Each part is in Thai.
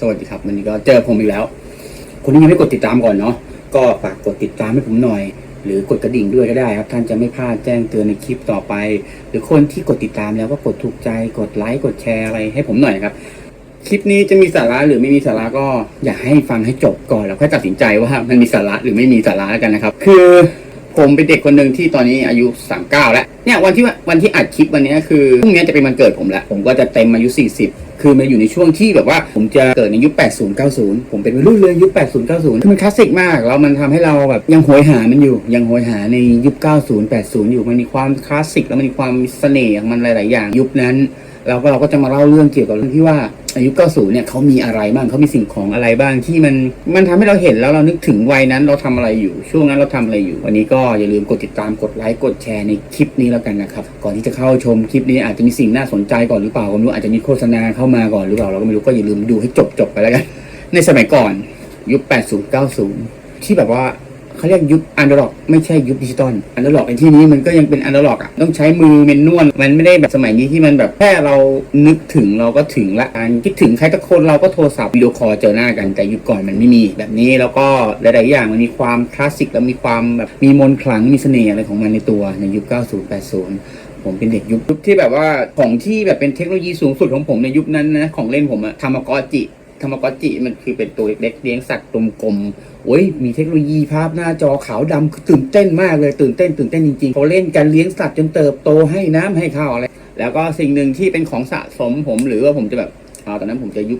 สวัสดีครับวันนี้ก็เจอผมอีกแล้ว คนที่ยังไม่กดติดตามก่อนเนาะก็ฝากกดติดตามให้ผมหน่อย หรือกดกระดิ่งด้วยก็ได้ครับ ท่านจะไม่พลาดแจ้งเตือนในคลิปต่อไป หรือคนที่กดติดตามแล้วก็กดถูกใจกดไลค์กดแชร์อะไรให้ผมหน่อยครับ คลิปนี้จะมีสาระหรือไม่มีสาระก็อยากให้ฟังให้จบก่อนแล้วค่อยตัดสินใจว่ามันมีสาระหรือไม่มีสาระแล้วกันนะครับ คือ ผมเป็นเด็กคนหนึ่งที่ตอนนี้อายุ 39 แล้ว เนี่ยวันที่วันที่อัดคลิปวันนี้คือพรุ่งนี้จะเป็นวันเกิดผมแล้ว ผมก็จะเต็มอายุ 40 คือมันอยู่ในช่วงที่แบบว่าผมจะเกิดในยุค 80 90 ผมเป็นวัยรุ่นเลยยุค 80 90 คือมันคลาสสิกมากแล้วมันทำให้เราแบบยังโหยหามันอยู่ ยังโหยหาในยุค 90 80 อยู่ มันมีความคลาสสิกแล้วมันมีความเสน่ห์ของมันหลาย ๆ อย่างยุคนั้น แล้วก็เราก็จะมาเล่าเรื่องเกี่ยวกับเรื่องที่ว่าอายุ90เนี่ยเขามีอะไรบ้างเขามีสิ่งของอะไรบ้างที่มันมันทำให้เราเห็นแล้วเรานึกถึงวัยนั้นเราทำอะไรอยู่ ช่วงนั้นเราทำอะไรอยู่ วันนี้ก็อย่าลืมกดติดตามกดไลค์กดแชร์ในคลิปนี้แล้วกันนะครับก่อนที่จะเข้าชมคลิปนี้อาจจะมีสิ่งน่าสนใจก่อนหรือเปล่าก็ไม่รู้อาจจะมีโฆษณาเข้ามาก่อนหรือเปล่าเราก็ไม่รู้ก็อย่าลืมดูให้จบจบไปแล้วกัน ในสมัยก่อนยุค80 90 ที่แบบว่า เขาเรียกยุคอนดอร์ล็อกไม่ใช่ยุคดิจิตอลอนดอร์ล็อกในที่นี้มันก็ยังเป็นอนดอร์ล็อกอะต้องใช้มือเมนนวลมันไม่ได้แบบสมัยนี้ที่มันแบบแค่เรานึกถึงเราก็ถึงละการคิดถึงใครสักคนเราก็โทรศัพท์วิดีโอคอลเจอหน้ากันแต่ยุคก่อนมันไม่มีแบบนี้แล้วก็หลายๆอย่างมันมีความคลาสสิกแล้วมีความแบบมีมนต์ขลังมีเสน่ห์อะไรของมันในตัวในยุค 90 80ผมเป็นเด็กยุคยุคที่แบบว่าของที่แบบเป็นเทคโนโลยีสูงสุดของผมในยุคนั้นนะ ของเล่นผมอะทามากอจิทามากอจิมันคือเป็นตัวเล็กๆเลี้ยงสัตว์กลมๆ โอ้ยมีเทคโนโลยีภาพหน้าจอขาวดำคือตื่นเต้นมากเลยตื่นเต้นตื่นเต้นจริงๆเขาเล่นกันเลี้ยงสัตว์จนเติบโตให้น้ำให้ข้าวอะไรแล้วก็สิ่งหนึ่งที่เป็นของสะสมผมหรือว่าผมจะแบบ ตอนนั้นผมจะยุ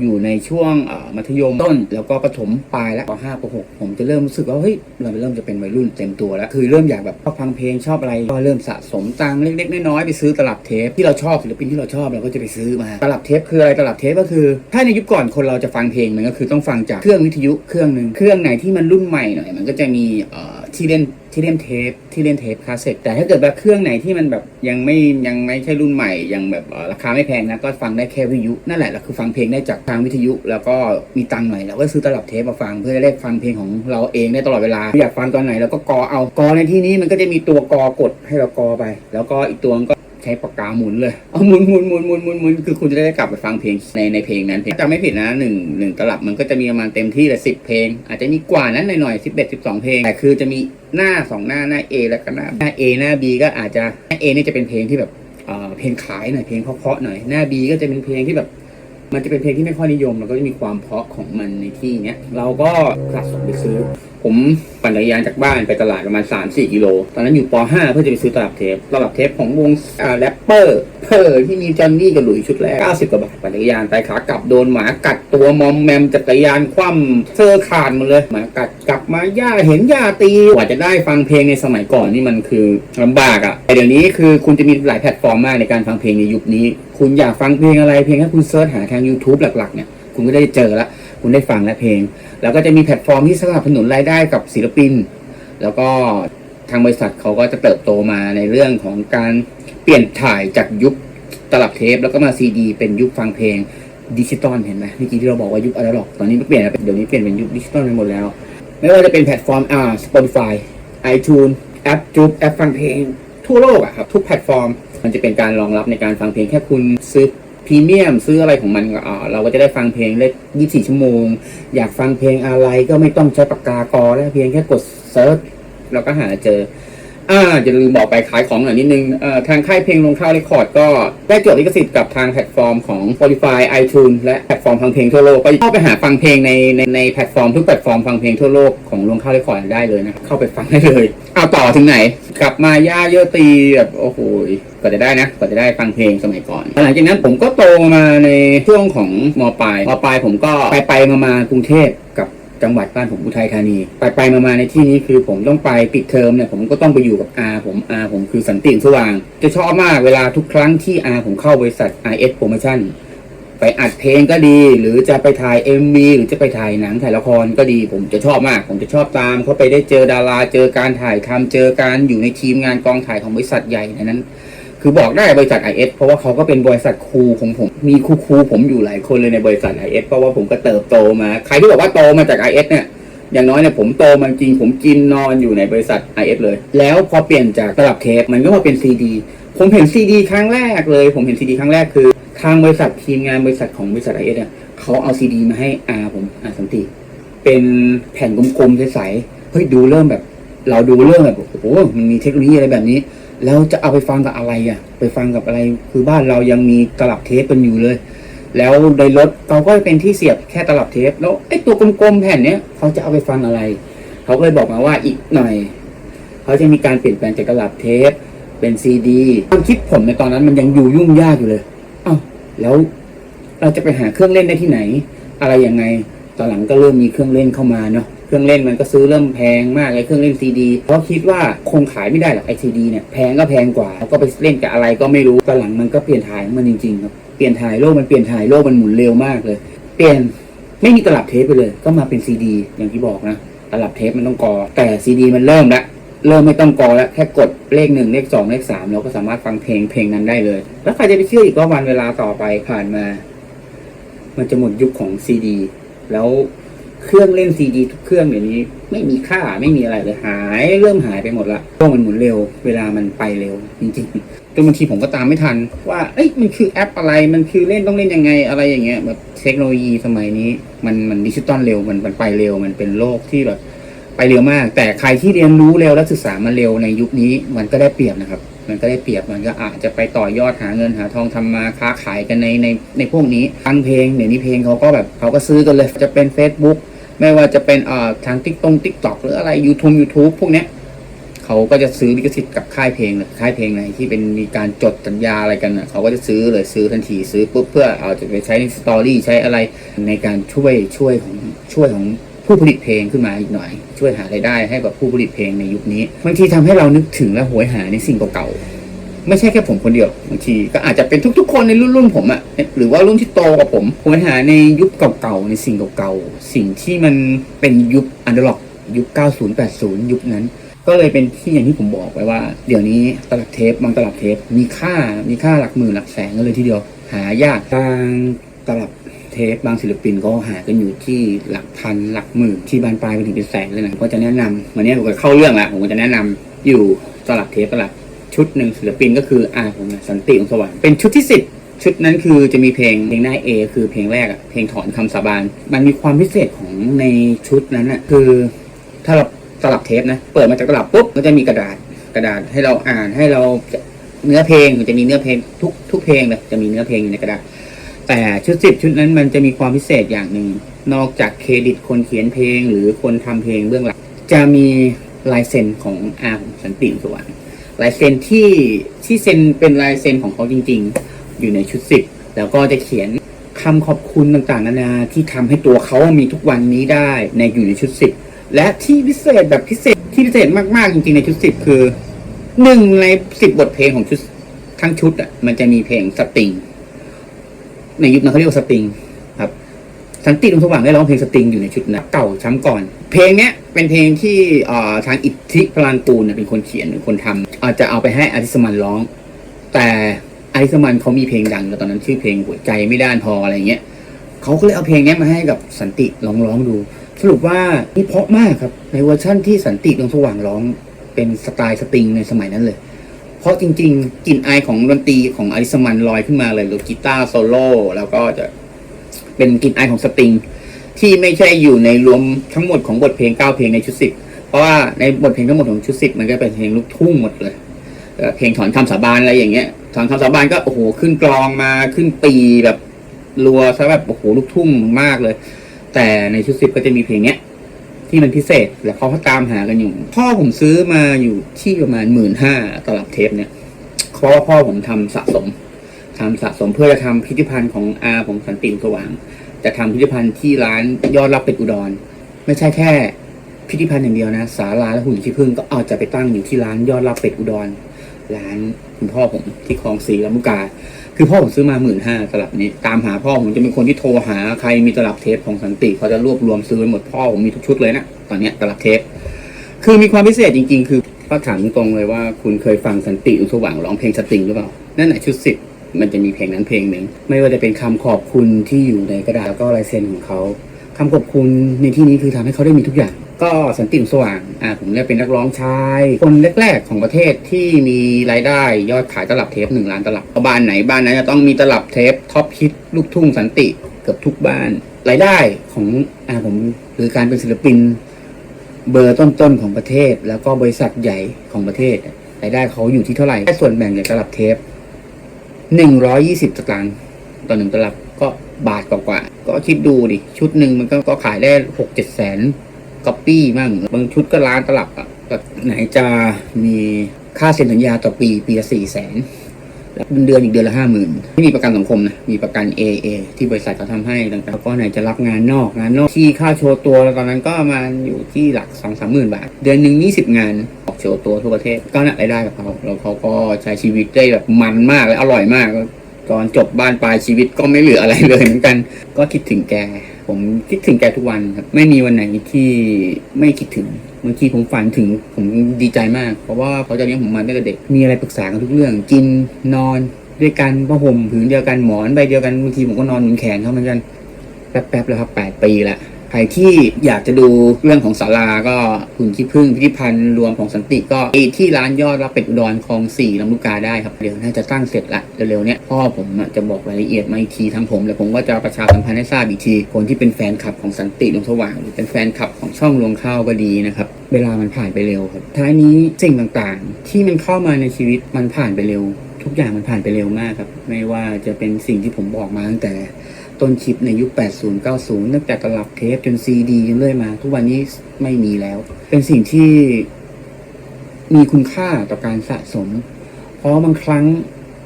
อยู่ในช่วงมัธยมต้น แล้วก็ประถมปลายแล้วปห้าปหกผมจะเริ่มรู้สึกว่าเฮ้ยเราเริ่มจะเป็นวัยรุ่นเต็มตัวแล้ว คือเริ่มอยากแบบชอบฟังเพลงชอบอะไร ก็เริ่มสะสมตังค์เล็กๆน้อยๆไปซื้อตลับเทปที่เราชอบศิลปินที่เราชอบเราก็จะไปซื้อมาตลับเทปคืออะไรตลับเทปก็คือ ถ้าในยุคก่อนคนเราจะฟังเพลงมันก็คือต้องฟังจากเครื่องวิทยุเครื่องหนึ่งเครื่องไหนที่มันรุ่นใหม่หน่อยมันก็จะมีเอ่อ ที่เล่นที่เล่นเทปที่เล่นเทปคาสเซ็ตแต่ถ้าเกิดแบบเครื่องไหนที่มันแบบยังไม่ยังไม่ใช่รุ่นใหม่ยังแบบราคาไม่แพงนะก็ฟังได้แค่วิทยุนั่นแหละเราคือฟังเพลงได้จากทางวิทยุ แล้วก็มีตังค์หน่อยเราก็ซื้อตลับเทปมาฟังเพื่อจะได้ฟังเพลงของเราเองได้ตลอดเวลาอยากฟังตอนไหนเราก็กอเอากอในที่นี้มันก็จะมีตัวกอกดให้เรากอไป แล้วก็อีกตัวมันก็ ใช้ปากกาหมุนเลยเอาหมุนหมุนหมุนหมุนหมุนหมุนคือคุณจะได้กลับไปฟังเพลงในในเพลงนั้นเพลงจำไม่ผิดนะหนึ่งหนึ่งตลับมันก็จะมีประมาณเต็มที่เลยสิบเพลง อาจจะมีกว่านั้นหน่อยๆสิบเอ็ดสิบสองเพลง แต่คือจะมีหน้าสองหน้าหน้า A แล้วก็หน้าหน้า A หน้า B ก็อาจจะหน้า A นี่จะเป็นเพลงที่แบบเออเพลงขายหน่อยเพลงเพราะๆหน่อยหน้า B ก็จะเป็นเพลงที่แบบมันจะเป็นเพลงที่ไม่ค่อยนิยม แล้วก็จะมีความเพราะของมันในที่เนี้ยเราก็สะสมไปซื้อ ผมปั่นจักรยานจากบ้านไปตลาดประมาณ 3-4 กิโล ตอนนั้นอยู่ป .5 เพื่อจะไปซื้อตลับเทปตลับเทปของวงอ่าแรปเปอร์เพอร์ที่มีจอห์นนี่กับหลุยส์ชุดแรก 90 กว่าบาท ปั่นจักรยานไปขากลับโดนหมากัดตัวมอมแมมจักรยานคว่ำเสื้อขาดหมดเลย หมากัดกลับมาย่าเห็นย่าตีกว่าจะได้ฟังเพลงในสมัยก่อนนี่มันคือลำบากอะ่ะแต่เดี๋ยวนี้คือคุณจะมีหลายแพลตฟอร์มมากในการฟังเพลงในยุคนี้ คุณอยากฟังเพลงอะไรเพลงแค่คุณเซิร์ชหาทาง YouTube หลักๆเนี่ยคุณก็ได้เจอละคุณได้ฟังและเพลง แล้วก็จะมีแพลตฟอร์มที่สนับสนุนรายได้กับศิลปิน แล้วก็ทางบริษัทเขาก็จะเติบโตมาในเรื่องของการเปลี่ยนถ่ายจากยุคตลับเทป แล้วก็มาซีดีเป็นยุคฟังเพลงดิจิตอลเห็นไหมเมื่อกี้ที่เราบอกว่ายุคอนาล็อกตอนนี้เปลี่ยนแล้วเดี๋ยวนี้เปลี่ยนเป็นยุคดิจิตอลไปหมดแล้ว ไม่ว่าจะเป็นแพลตฟอร์มอ่า Spotify iTunes แอปจูบแอปฟังเพลง ทั่วโลกอะครับทุกแพลตฟอร์ม มันจะเป็นการรองรับในการฟังเพลงแค่คุณซื้อ พรีเมียมซื้ออะไรของมันก็อ่าเราก็จะได้ฟังเพลงได้24ชั่วโมง อยากฟังเพลงอะไรก็ไม่ต้องใช้ปากกากอแล้วเพียงแค่กดเซิร์ชเราก็หาเจอ อ่าจะลืมบอกไปขายของหน่อยนิดนึงเอ่อทางค่ายเพลงลงข้าวเรคคอร์ดก็ได้จดลิขสิทธิ์กับทางแพลตฟอร์มของ Spotify iTunes และแพลตฟอร์มฟังเพลงทั่วโลกก็เข้าไปหาฟังเพลงในในในแพลตฟอร์มทุกแพลตฟอร์มฟังเพลงทั่วโลกของลงข้าวเรคคอร์ดได้เลยนะเข้าไปฟังได้เลย เอาต่อถึงไหน กลับมาย่าเยอะตีแบบโอ้โห กว่าจะได้นะกว่าจะได้ฟังเพลงสมัยก่อนหลังจากนั้นผมก็โตมาในช่วงของมปลายมปลายผมก็ไปไปมามากรุงเทพกับจังหวัดบ้านผมอุทัยธานี ไปไปมามาในที่นี้คือผมต้องไปปิดเทอมเนี่ยผมก็ต้องไปอยู่กับอาผมอาผมคือสันติสว่าง จะชอบมากเวลาทุกครั้งที่อาผมเข้าบริษัท IS Promotion ไปอัดเพลงก็ดี หรือจะไปถ่าย MV หรือจะไปถ่ายหนังถ่ายละครก็ดี ผมจะชอบมาก ผมจะชอบตามเขาไปได้เจอดารา เจอการถ่ายทำเจอการอยู่ในทีมงานกองถ่ายของบริษัทใหญ่ในนั้น คือบอกได้บริษัท IS เพราะว่าเขาก็เป็นบริษัทครูของผม มีครูครูผมอยู่หลายคนเลยในบริษัท IS เพราะว่าผมก็เติบโตมา ใครที่บอกว่าโตมาจาก IS เนี่ย อย่างน้อยเนี่ยผมโตมาจริง ผมกินนอนอยู่ในบริษัท IS เลย แล้วพอเปลี่ยนจากตลับเทปมันก็มาเป็นซีดี ผมเห็นซีดีครั้งแรกเลย ผมเห็นซีดีครั้งแรกคือ ทางบริษัททีมงานบริษัทของบริษัท IS เนี่ยเขาเอาซีดีมาให้อาผมอาสันติ เป็นแผ่นกลมๆใสๆ เฮ้ยดูเริ่มแบบ เราดูเริ่มแบบโอ้โหมันมีเทคโนโลยีอะไรแบบนี้ แล้วจะเอาไปฟังกับอะไรอะ ไปฟังกับอะไร คือบ้านเรายังมีตลับเทปกันอยู่เลย แล้วในรถเขาก็เป็นที่เสียบแค่ตลับเทป แล้วไอ้ตัวกลมๆแผ่นเนี้ยเขาจะเอาไปฟังอะไร เขาก็เลยบอกมาว่าอีกหน่อย เขาจะมีการเปลี่ยนแปลงจากตลับเทปเป็นซีดีความคิดผมในตอนนั้นมันยังอยู่ยุ่งยากอยู่เลยเอ้าแล้วเราจะไปหาเครื่องเล่นได้ที่ไหน อะไรยังไง ตอนหลังก็เริ่มมีเครื่องเล่นเข้ามาเนาะเครื่องเล่นมันก็ซื้อเริ่มแพงมากเลยเครื่องเล่นซีดีเพราะคิดว่าคงขายไม่ได้หรอกไอซีดีเนี่ยแพงก็แพงกว่าแล้วก็ไปเล่นกับอะไรก็ไม่รู้ตอนหลังมันก็เปลี่ยนถ่ายมันจริงๆครับเปลี่ยนถ่ายโลกมันเปลี่ยนถ่ายโลกมันหมุนเร็วมากเลย เปลี่ยนไม่มีตลับเทปไปเลย ก็มาเป็นซีดีอย่างที่บอกนะตลับเทปมันต้องกอ แต่ซีดีมันเริ่มละเริ่มไม่ต้องกอแล้วแค่กดเลขหนึ่งเลขสองเลขสามเราก็สามารถฟังเพลงเพลงนั้นได้เลย แล้วใครจะไปเชื่ออีกว่าวันเวลาต่อไปผ่านมา มันจะหมดยุคของซีดี แล้วเครื่องเล่นซีดีทุกเครื่องเดี๋ยวนี้ ไม่มีค่าไม่มีอะไรเลยหายเริ่มหายไปหมดละเพราะมันหมุนเร็ว เวลามันไปเร็ว จริงๆจนบางทีผมก็ตามไม่ทัน ว่าเอ้ยมันคือแอปอะไรมันคือเล่นต้องเล่นยังไงอะไรอย่างเงี้ยแบบเทคโนโลยีสมัยนี้ มันมันดิจิตอลเร็วมันมันไปเร็วมันเป็นโลกที่แบบไปเร็วมาก แต่ใครที่เรียนรู้เร็วและศึกษามาเร็วในยุคนี้มันก็ได้เปรียบนะครับ มันก็ได้เปรียบมันก็อาจจะไปต่อยอดหาเงินหาทองทำมาค้าขายกันในในในพวกนี้ฟังเพลงเดี๋ยวนี้เพลงเขาก็แบบเขาก็ซื้อกันเลยจะเป็น Facebook ไม่ว่าจะเป็นเอ่อทางติ๊กตงติ๊กต็อกหรืออะไร YouTube YouTube พวกเนี้ยเขาก็จะซื้อลิขสิทธิ์กับค่ายเพลงเลยค่ายเพลงไหนที่เป็นมีการจดสัญญาอะไรกันเขาก็จะซื้อเลยซื้อทันทีซื้อปุ๊บเพื่อเอาจะไปใช้ในสตอรี่ใช้อะไรในการช่วยช่วยของช่วยของ ผู้ผลิตเพลงขึ้นมาอีกหน่อย ช่วยหารายได้ให้กับผู้ผลิตเพลงในยุคนี้บางทีทำให้เรานึกถึงและโหยหาในสิ่งเก่าๆไม่ใช่แค่ผมคนเดียวบางทีก็อาจจะเป็นทุกๆ คนในรุ่นรุ่นผมอะหรือว่ารุ่นที่โตกว่าผมโหยหาในยุคเก่าๆในสิ่งเก่าๆสิ่งที่มันเป็นยุคอันเดอร์ล็อกยุค 90 80 ยุคนั้น ก็เลยเป็นที่อย่างที่ผมบอกไปว่า เดี๋ยวนี้ตลับเทปบางตลับเทปมีค่ามีค่าหลักหมื่นหลักแสนกันเลยทีเดียวหายากบางตลับ เทปบางศิลปินก็หากันอยู่ที่หลักพันหลักหมื่นที่บานปลายไปถึงเป็นแสนเลยนะก็จะแนะนำวันนี้ผมก็เข้าเรื่องละผมก็จะแนะนำอยู่ตลับเทปตลับชุดหนึ่งศิลปินก็คืออาผมนะสันติองสว่างเป็นชุดที่สิบชุดนั้นคือจะมีเพลงเพลงหน้าเอคือเพลงแรกอะเพลงถอนคำสาบาน มันมีความพิเศษของในชุดนั้นอะคือถ้าเราตลับเทปนะ เปิดมาจากตลับปุ๊บก็จะมีกระดาษกระดาษให้เราอ่านให้เราเนื้อเพลงมันจะมีเนื้อเพลงทุกทุกเพลงเลยจะมีเนื้อเพลงอยู่ในกระดาษ แต่ชุดสิบชุดนั้นมันจะมีความพิเศษอย่างหนึ่ง นอกจากเครดิตคนเขียนเพลง หรือคนทำเพลงเบื้องหลัง จะมีลายเซ็นของอาของสันติสวรรค์ลายเซ็นที่ที่เซ็นเป็นลายเซ็นของเขาจริง ๆ อยู่ในชุดสิบแล้วก็จะเขียนคำขอบคุณต่างๆนานาที่ทำให้ตัวเขามีทุกวันนี้ได้ในอยู่ในชุดสิบและที่พิเศษแบบพิเศษที่พิเศษมากๆจริงๆในชุดสิบคือหนึ่งในสิบบทเพลงของชุดทั้งชุดอะมันจะมีเพลงสตริง ในยุคนั้นเขาเรียกว่าสตริงครับสันติดวงสว่างได้ร้องเพลงสตริงอยู่ในชุดนั้นเก่าช้ำก่อน เพลงเนี้ยเป็นเพลงที่ทางอิทธิพลานปูนเป็นคนเขียนเป็นคนทำอาจจะเอาไปให้อาริสมันร้อง แต่อาริสมันเขามีเพลงดังตอนนั้นชื่อเพลงหัวใจไม่ด้านพออะไรเงี้ยเขาก็เลยเอาเพลงเนี้ยมาให้กับสันติลองร้องดู สรุปว่านี่เพราะมากครับในเวอร์ชั่นที่สันติดวงสว่างร้องเป็นสไตล์สตริงในสมัยนั้นเลย เพราะจริงๆกลิ่นอายของดนตรีของอาริสมันลอยขึ้นมาเลยหรือกีตาร์โซโล่แล้วก็จะเป็นกลิ่นอายของสตริง ที่ไม่ใช่อยู่ในรวมทั้งหมดของบทเพลงเก้าเพลงในชุดสิบเพราะว่าในบทเพลงทั้งหมดของชุดสิบมันก็เป็นเพลงลูกทุ่งหมดเลย เพลงถอนคำสาบานอะไรอย่างเงี้ย ถอนคำสาบานก็โอ้โหขึ้นกลองมาขึ้นปีแบบรัวซะแบบโอ้โหลูกทุ่งมากเลย แต่ในชุดสิบก็จะมีเพลงเนี้ย ที่มันพิเศษ แล้วเขาก็ตามหากันอยู่ พ่อผมซื้อมาอยู่ที่ประมาณหมื่นห้าตลับเทปเนี่ยเพราะว่าพ่อผมทำสะสมทำสะสมเพื่อจะทำพิพิธภัณฑ์ของอาผมสันติสว่าง จะทำพิพิธภัณฑ์ที่ร้านยอดรับเป็ดอุดร ไม่ใช่แค่พิพิธภัณฑ์อย่างเดียวนะ ศาลาและหุ่นขี้ผึ้งก็เอาจะไปตั้งอยู่ที่ร้านยอดรับเป็ดอุดร ร้านคุณพ่อผมที่คลองสีลำลูกกา คือพ่อผมซื้อมาหมื่นห้าตลับนี้ ตามหาพ่อผมจะเป็นคนที่โทรหาใครมีตลับเทปของสันติเขาจะรวบรวมซื้อหมดพ่อผมมีทุกชุดเลยนะตอนเนี้ยตลับเทปคือมีความพิเศษจริง ๆ คือก็ถามตรงเลยว่าคุณเคยฟังสันติอุสว่างร้องเพลงสตริงหรือเปล่านั่นแหละชุดสิบมันจะมีเพลงนั้นเพลงหนึ่งไม่ว่าจะเป็นคำขอบคุณที่อยู่ในกระดาษแล้วก็ลายเซ็นของเขาคำขอบคุณในที่นี้คือทำให้เขาได้มีทุกอย่าง ก็สันติอุสว่างอ่าผมเนี่ยเป็นนักร้องชาย คนแรกๆของประเทศที่มีรายได้ยอดขายตลับเทปหนึ่งล้านตลับบ้านไหนบ้านนั้นจะต้องมีตลับเทปท็อปฮิตลูกทุ่งสันติเกือบทุกบ้าน รายได้ของอ่าผมหรือการเป็นศิลปินเบอร์ต้นๆของประเทศ แล้วก็บริษัทใหญ่ของประเทศรายได้เขาอยู่ที่เท่าไหร่แค่ส่วนแบ่งจากตลับเทปหนึ่งร้อยี่สิบสตางค์ต่อหนึ่งตลับก็บาทกว่าๆก็คิดดูดิ ชุดหนึ่งมันก็ก็ขายได้หกเจ็ดแสน ก๊อปปี้มั่งบางชุดก็ล้านตลับอะไหนจะมีค่าเซ็นสัญญาต่อปีปีละสี่แสนแล้วเดือนอีกเดือนละห้าหมื่นไม่มีประกันสังคมนะมีประกัน AA ที่บริษัทเขาทำให้ต่างๆแล้วก็ไหนจะรับงานนอกงานนอกที่ค่าโชว์ตัวตอนนั้นก็มาอยู่ที่หลักสองสามหมื่นบาท เดือนหนึ่งยี่สิบงานออกโชว์ตัวทั่วประเทศก็น่ารายได้กับเขาแล้วเขาก็ใช้ชีวิตได้แบบมันมากและอร่อยมากตอนจบบ้านปลายชีวิตก็ไม่เหลืออะไรเลยเหมือนกัน ก็คิดถึงแก ผมคิดถึงแกทุกวันครับ ไม่มีวันไหนที่ไม่คิดถึงบางทีผมฝันถึงผมดีใจมาก เพราะว่าเขาจะเลี้ยงผมมาตั้งแต่เด็กมีอะไรปรึกษากันทุกเรื่อง กินนอนด้วยกันผ้าห่มผืนเดียวกันหมอนใบเดียวกันบางทีผมก็นอนหนุนแขนเขาเหมือนกันแป๊บๆแล้วครับแปดปีละ ใครที่อยากจะดูเรื่องของศาลาก็คุณขี้พึ่งพิพิธภัณฑ์รวมของสันติก็ไปที่ร้านยอดรับเป็ดอุดรคลองสี่ลำลูกกาได้ครับเดี๋ยวน่าจะตั้งเสร็จละเร็วๆเนี้ยพ่อผมจะบอกรายละเอียดมาอีกทีทั้งผมแล้วผมก็จะประชาสัมพันธ์ให้ทราบอีกทีคนที่เป็นแฟนคลับของสันติดวงสว่างหรือเป็นแฟนคลับของช่องรวงข้าวก็ดีนะครับเวลามันผ่านไปเร็วครับท้ายนี้สิ่งต่างๆ ที่มันเข้ามาในชีวิตมันผ่านไปเร็ว ทุกอย่างมันผ่านไปเร็วมากครับ ไม่ว่าจะเป็นสิ่งที่ผมบอกมาตั้งแต่ ต้นคลิปในยุค 80 90 ตั้งแต่ตลับเทปจนซีดีจนเรื่อยมา ทุกวันนี้ไม่มีแล้ว เป็นสิ่งที่มีคุณค่าต่อการสะสม เพราะบางครั้ง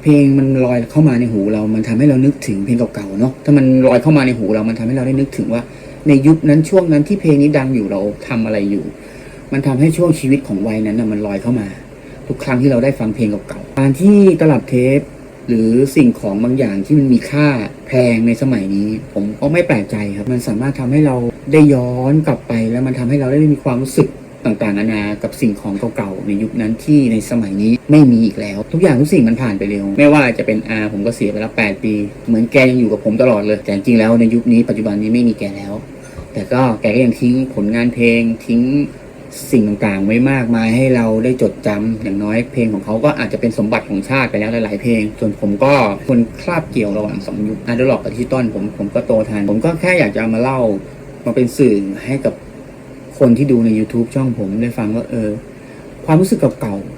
เพลงมันลอยเข้ามาในหูเรา มันทำให้เรานึกถึงเพลงเก่าๆเนาะ ถ้ามันลอยเข้ามาในหูเรา มันทำให้เราได้นึกถึงว่า ในยุคนั้นช่วงนั้นที่เพลงนี้ดังอยู่เราทำอะไรอยู่ มันทำให้ช่วงชีวิตของวัยนั้นนะมันลอยเข้ามา ทุกครั้งที่เราได้ฟังเพลงเก่าๆ การที่ตลับเทป หรือสิ่งของบางอย่างที่มันมีค่าแพงในสมัยนี้ ผมก็ไม่แปลกใจครับ มันสามารถทำให้เราได้ย้อนกลับไป แล้วมันทำให้เราได้มีความรู้สึกต่างๆนานากับสิ่งของเก่าๆในยุคนั้นที่ในสมัยนี้ไม่มีอีกแล้ว ทุกอย่างทุกสิ่งมันผ่านไปเร็ว ไม่ว่าจะเป็นอาผมก็เสียไปแล้ว8ปี เหมือนแกยังอยู่กับผมตลอดเลย แต่จริงแล้วในยุคนี้ปัจจุบันนี้ไม่มีแกแล้ว แต่ก็แกก็ยังทิ้งผลงานเพลงทิ้ง สิ่งต่างๆไว้มากมายให้เราได้จดจำอย่างน้อยเพลงของเขาก็อาจจะเป็นสมบัติของชาติไปแล้วหลายๆ เพลง ส่วนผมก็คนคาบเกี่ยวระหว่างสองยุคอาร์ดล็อกกับที่ต้นผมผมก็โตทัน ผมก็แค่อยากจะมาเล่ามาเป็นสื่อให้กับคนที่ดูใน YouTube ช่องผมได้ฟังว่าเออ ความรู้สึกเก่าๆ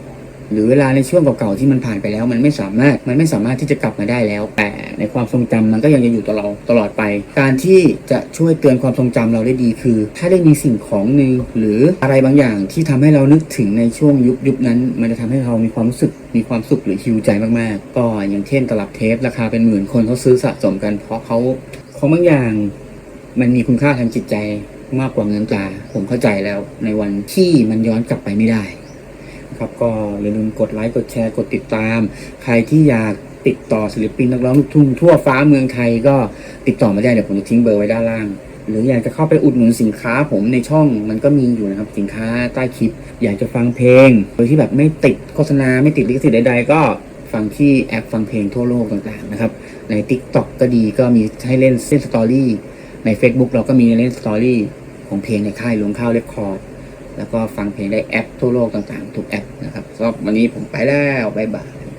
หรือเวลาในช่วงเก่าๆที่มันผ่านไปแล้ว มันไม่สามารถมันไม่สามารถที่จะกลับมาได้แล้ว แต่ในความทรงจำมันก็ยังจะอยู่ตลอดตลอดไป การที่จะช่วยเตือนความทรงจำเราได้ดีคือ ถ้าได้มีสิ่งของหนึ่งหรืออะไรบางอย่างที่ทำให้เรานึกถึงในช่วงยุคยุคนั้น มันจะทำให้เรามีความรู้สึกมีความสุขหรือฮิวใจมากๆ ก็อย่างเช่นตลับเทปราคาเป็นหมื่นคนเขาซื้อสะสมกันเพราะเขาของบางอย่างมันมีคุณค่าทางจิตใจมากกว่าเงินตราผมเข้าใจแล้วในวันที่มันย้อนกลับไปไม่ได้ นะครับ ก็อย่าลืมกดไลค์ กดแชร์ กดติดตาม ใครที่อยากติดต่อศิลปินนักร้องลูกทุ่งทั่วฟ้าเมืองไทยก็ติดต่อมาได้เดี๋ยวผมจะทิ้งเบอร์ไว้ด้านล่าง หรืออยากจะเข้าไปอุดหนุนสินค้าผมในช่องมันก็มีอยู่นะครับ สินค้าใต้คลิป อยากจะฟังเพลง โดยที่แบบไม่ติดโฆษณาไม่ติดลิขสิทธิ์ใดๆ ก็ฟังที่แอปฟังเพลงทั่วโลกต่างๆนะครับ ใน TikTok ก็ดีก็มีให้เล่นเล่นสตอรี่ใน Facebook เราก็มีเล่นสตอรี่ของเพลงในค่ายรวงข้าวเรคคอร์ด แล้วก็ฟังเพลงได้แอปทั่วโลกต่างๆ ทุกแอปนะครับสำหรับวันนี้ผมไปแล้วบ๊ายบาย